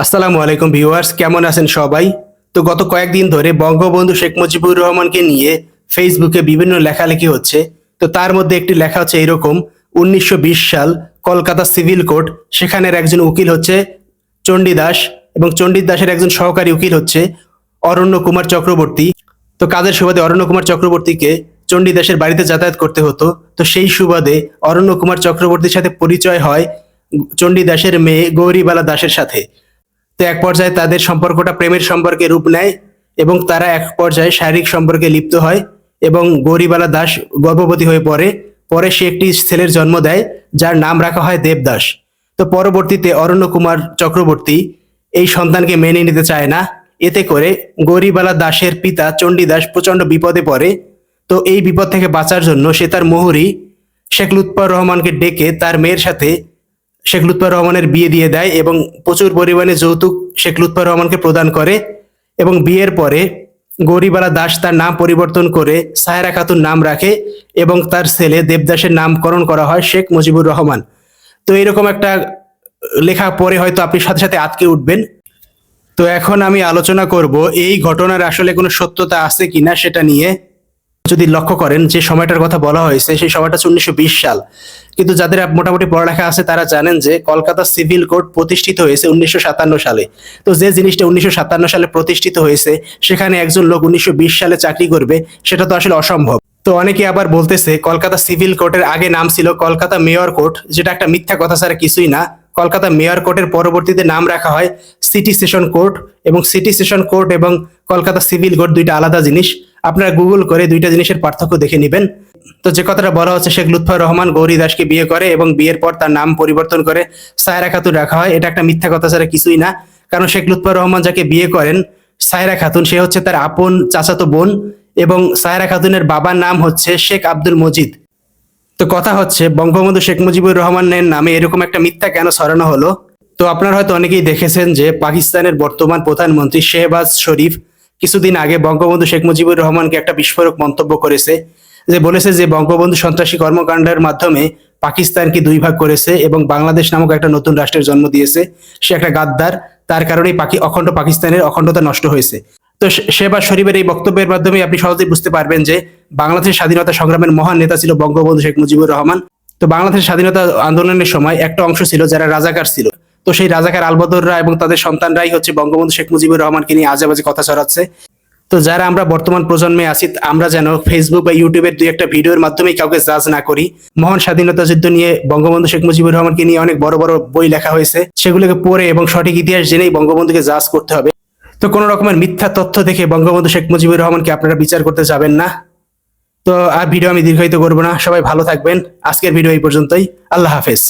আসসালামু আলাইকুম ভিউয়ার্স, কেমন আছেন সবাই? তো গত কয়েকদিন ধরে বঙ্গবন্ধু শেখ মুজিবুর রহমানকে নিয়ে ফেসবুকে বিভিন্ন লেখালেখি হচ্ছে। তো তার মধ্যে একটি লেখা হচ্ছে এরকম, উনিশশো বিশ সাল কলকাতা সিভিল কোর্ট, সেখানের একজন উকিল হচ্ছে চণ্ডীদাস এবং চণ্ডীদাসের একজন সহকারী উকিল হচ্ছে অরণ্য কুমার চক্রবর্তী। তো কাজের সুবাদে অরণ্য কুমার চক্রবর্তীকে চণ্ডীদাসের বাড়িতে যাতায়াত করতে হতো। তো সেই সুবাদে অরণ্য কুমার চক্রবর্তীর সাথে পরিচয় হয় চণ্ডীদাসের মেয়ে গৌরীবালা দাসের সাথে। তো এক পর্যায়ে তাদের সম্পর্কটা প্রেমের সম্পর্কে রূপ নেয় এবং তারা এক পর্যায়ে শারীরিক সম্পর্কে লিপ্ত হয় এবং গৌরীবালা দাস গর্ভবতী হয়ে পড়ে। পরে সে একটি ছেলের জন্ম দেয়, যার নাম রাখা হয় দেবদাস। তো পরবর্তীতে অরণ্য কুমার চক্রবর্তী এই সন্তানকে মেনে নিতে চায় না। এতে করে গৌরীবালা দাসের পিতা চণ্ডীদাস প্রচণ্ড বিপদে পড়ে। তো এই বিপদ থেকে বাঁচার জন্য সে তার মোহরি শেখ লুৎফর রহমানকে ডেকে তার মেয়ের সাথে শেখ লুৎফর রহমানের বিয়ে দিয়ে দেয় এবং প্রচুর পরিমাণে যৌতুক শেখ লুৎফর রহমানকে প্রদান করে এবং বিয়ের পরে গৌরীবালা দাস তার নাম পরিবর্তন করে সায়রা খাতুন নাম রাখে এবং তার ছেলে দেবদাসের নামকরণ করা হয় শেখ মুজিবুর রহমান। তো এরকম একটা লেখা পরে হয়তো আপনি সাথে সাথে আটকে উঠবেন। তো এখন আমি আলোচনা করব, এই ঘটনার আসলে কোনো সত্যতা আছে কিনা সেটা নিয়ে। যদি লক্ষ্য করেন, যে সময়টার কথা বলা হয়েছে, সেই সময়টা উনিশশো সাল। কিন্তু যাদের মোটামুটি পড়ালেখা আছে, তারা জানেন যে কলকাতা সিভিল কোর্ট প্রতিষ্ঠিত হয়েছে উনিশশো সাতান্ন সালে। তো যে জিনিসটা উনিশশো সাতান্ন সালে প্রতিষ্ঠিত হয়েছে, সেখানে একজন লোক উনিশশো বিশ সালে চাকরি করবে, সেটা তো আসলে অসম্ভব। তো অনেকে আবার বলতেছে, কলকাতা সিভিল কোর্টের আগে নাম ছিল কলকাতা মেয়র কোর্ট যেটা একটা মিথ্যা কথা ছাড়া কিছুই না। কলকাতা মেয়র কোর্টের পরবর্তীতে নাম রাখা হয় সিটি সেশন কোর্ট এবং সিটি সেশন কোর্ট এবং কলকাতা সিভিল কোর্ট দুইটা আলাদা জিনিস। আপনারা গুগল করে দুইটা জিনিসের পার্থক্য দেখে নেবেন। তো যে কথাটা বলা হচ্ছে, শেখ লুৎফর রহমান গৌরী দাসকে বিয়ে করে এবং বিয়ের পর তার নাম পরিবর্তন করে সায়রা খাতুন রাখা হয়, এটা একটা মিথ্যা কথা ছাড়া কিছুই না। কারণ শেখ লুৎফর রহমান যাকে বিয়ে করেন, সায়রা খাতুন, সে হচ্ছে তার আপন চাচাতো বোন এবং সায়রা খাতুনের বাবার নাম হচ্ছে শেখ আব্দুল মজিদ। তো কথা হচ্ছে, বঙ্গবন্ধু শেখ মুজিবুর রহমানের নামে এরকম একটা মিথ্যা কেন ছড়ানো হলো? তো আপনারা হয়তো অনেকেই দেখেছেন যে পাকিস্তানের বর্তমান প্রধানমন্ত্রী শেহবাজ শরীফ কিছুদিন আগে বঙ্গবন্ধু শেখ মুজিবুর রহমানকে একটা বিস্ফোরক মন্তব্য করেছে যে বলেছে যে বঙ্গবন্ধু সন্ত্রাসী কর্মকাণ্ডের মাধ্যমে পাকিস্তানকে দুই ভাগ করেছে এবং বাংলাদেশ নামক একটা নতুন রাষ্ট্রের জন্ম দিয়েছে। সে একটা গাদ্দার, তার কারণেই পাকি অখণ্ড পাকিস্তানের অখণ্ডতা নষ্ট হয়েছে। তো শেহবাজ শরীফের এই বক্তব্যের মাধ্যমে আপনি সহজেই বুঝতে পারবেন যে বাংলাদেশের স্বাধীনতা সংগ্রামের মহান নেতা ছিল বঙ্গবন্ধু শেখ মুজিবুর রহমান। তো বাংলাদেশের স্বাধীনতা আন্দোলনের সময় একটা অংশ ছিল যারা রাজাকার ছিল। তো সেই রাজাকার আলবদররা এবং তাদের সন্তানরাই হচ্ছে বঙ্গবন্ধু শেখ মুজিবুর রহমানকে নিয়ে আজে বাজে কথা ছড়াচ্ছে। তো যারা আমরা বর্তমান প্রজন্মে আছি, আমরা যেন ফেসবুক বা ইউটিউবের দুই একটা ভিডিওর মাধ্যমে কাউকে জাজ না করি। মহান স্বাধীনতা যুদ্ধ নিয়ে বঙ্গবন্ধু শেখ মুজিবুর রহমানকে নিয়ে অনেক বড় বড় বই লেখা হয়েছে। সেগুলোকে পড়ে এবং সঠিক ইতিহাস জেনেই বঙ্গবন্ধুকে জাজ করতে হবে। তো কোনো রকমের মিথ্যা তথ্য দেখে বঙ্গবন্ধু শেখ মুজিবুর রহমানকে আপনারা বিচার করতে যাবেন না। তো আর ভিডিও আমি দীর্ঘায়িত করব না। সবাই ভালো থাকবেন। আজকের ভিডিও এই পর্যন্তই। আল্লাহ হাফেজ।